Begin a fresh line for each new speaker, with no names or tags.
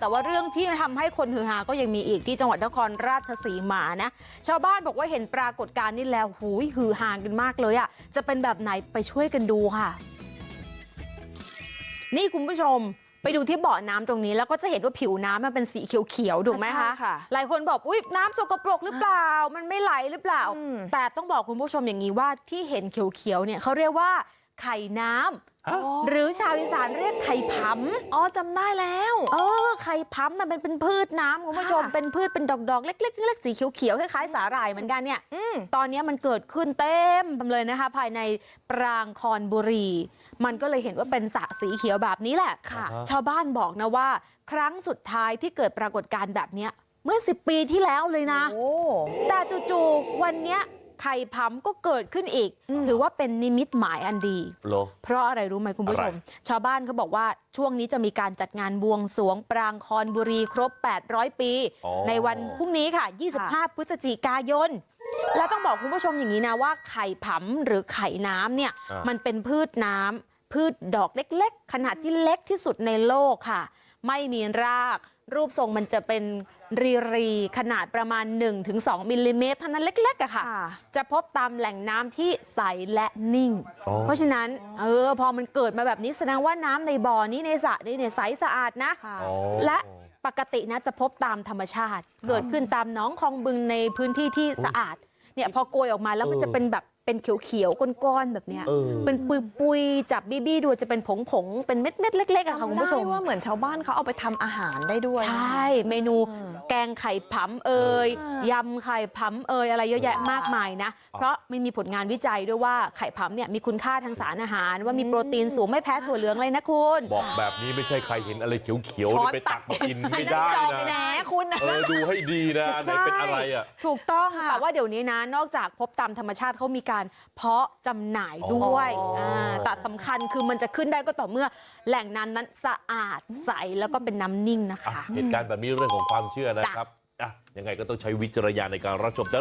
แต่ว่าเรื่องที่ทำให้คนฮือฮาก็ยังมีอีกที่จังหวัดนครราชสีมานะ ชาวบ้านบอกว่าเห็นปรากฏการณ์นี้แล้วหูยฮือฮากันมากเลยอะ่ะจะเป็นแบบไหนไปช่วยกันดูค่ะ นี่คุณผู้ชมไปดูที่เบาะน้ำตรงนี้แล้วก็จะเห็นว่าผิวน้ำมันเป็นสีเขียวๆถูกไหม
ใช่
คะ
ค่ะ
หลายคนบอกอุ้ยน้ำสกปรกหรือเปล่า มันไม่ไหลหรือเปล่า
อืม
แต่ต้องบอกคุณผู้ชมอย่างนี้ว่าที่เห็นเขียวๆเนี่ยเขาเรียกว่าไข่น้ำ
ฮะ
หรือชาวอีสานเรียกไข่ผำ
อ๋อจำได้แล้ว
เออไข่พัมมันเป็นเป็นพืชน้ำคุณผู้ชม
ค่ะ
เป็นพืชเป็นดอกๆเล็กๆเล็กๆสีเขียวๆคล้ายๆสาหร่ายเหมือนกันเนี่ย
อืม
ตอนนี้มันเกิดขึ้นเต็มไปเลยนะคะ ภายในปรางคอนบุรี มันก็เลยเห็นว่าเป็นสระสีเขียวแบบนี้แหละ
ค่ะ
อ่าฮะ
ชาวบ้านบอกนะว่า ครั้งสุดท้ายที่เกิดปรากฏการณ์แบบเนี้ยเมื่อ10ปีที่แล้วเลยนะ
โอ้
แต่จู่ๆวันเนี้ย ไข่พัมก็เกิดขึ้นอีก
อืม
ถือว่าเป็นนิมิตหมายอันดี
โล
เพราะอะไรรู้ไหมคุณผู้ชม ชาวบ้านเขาบอกว่าช่วงนี้จะมีการจัดงานบวงสรวงปรางคอนบุรีครบ 800 ปี
อ๋อ
ในวันพรุ่งนี้ค่ะ 25 พฤศจิกายนแล้วต้องบอกคุณผู้ชมอย่างนี้นะว่าไข่ผำหรือไข่น้ำเนี่ย
อ่ามั
มันเป็นพืชน้ำพืชดอกเล็ก ๆ ขนาดที่เล็กที่สุดในโลกค่ะ ไม่มีรากรูปทรงมันจะเป็นรีรีๆขนาดประมาณ1-2มิลลิเมตรเท่านั้นเล็กๆอะค่ะ
ค่ะ
จะพบตามแหล่งน้ำที่ใสและนิ่ง
อ๋อ
เพราะฉะนั้นเออพอมันเกิดมาแบบนี้แสดงว่าน้ำในบ่อนี้ในสระนี้เนี่ยใสสะอาดนะ
ค่ะ
อ๋อ
และปกตินะจะพบตามธรรมชาติ เกิดขึ้นตามหนองคลองบึงในพื้นที่ที่สะอาดเนี่ยพอโกยออกมาแล้วมัน
เออ
จะเป็นแบบ เป็นเขียวๆก้อนๆแบบเนี้ย
เออ
เป็นปุยๆจับบี้ๆดูจะเป็นผงๆเป็นเม็ดๆเล็กๆอะค่ะคุณผู้ชม
จำได้ว่าเหมือนชาวบ้านเขาเอาไปทำอาหารได้ด้วย
ใช่เมนู
อืม
แกงไข่ผำเอ่ย
อ่ายำ
ไข่ผำเอ่ยอะไรเยอะแยะมากมายนะ เพราะมันมีผลงานวิจัยด้วยว่าไข่ผำเนี่ยมีคุณค่าทางสารอาหาร ว่ามีโปรตีนสูงไม่แพ้ถั่วเหลืองเลยนะคุณ
บอกแบบนี้ไม่ใช่ใครเห็นอะไรเขียวๆนี่ไปตักมากินไม่ได้
อันนั้นจอง
นะ
แหนคุณนะ
เออดูให้ดีนะอันไหนเป็นอะไรอะ
ถูกต้อง
ค่ะ
แต่ว่าเดี๋ยวนี้นะ นอกจากพบตามธรรมชาติเขามีการเพาะจำหน่ายด้วย
อ๋ออ่า
แต่สำคัญคือมันจะขึ้นได้ก็ต่อเมื่อแหล่งน้ำนั้นสะอาดใสแล้วก็เป็นน้ำนิ่งนะ
อะ
คะ
เหตุการณ์แบบนี้เรื่องของความเชื่อนะครับอะยังไงก็ต้องใช้วิจารณญาณในการรับชมแต่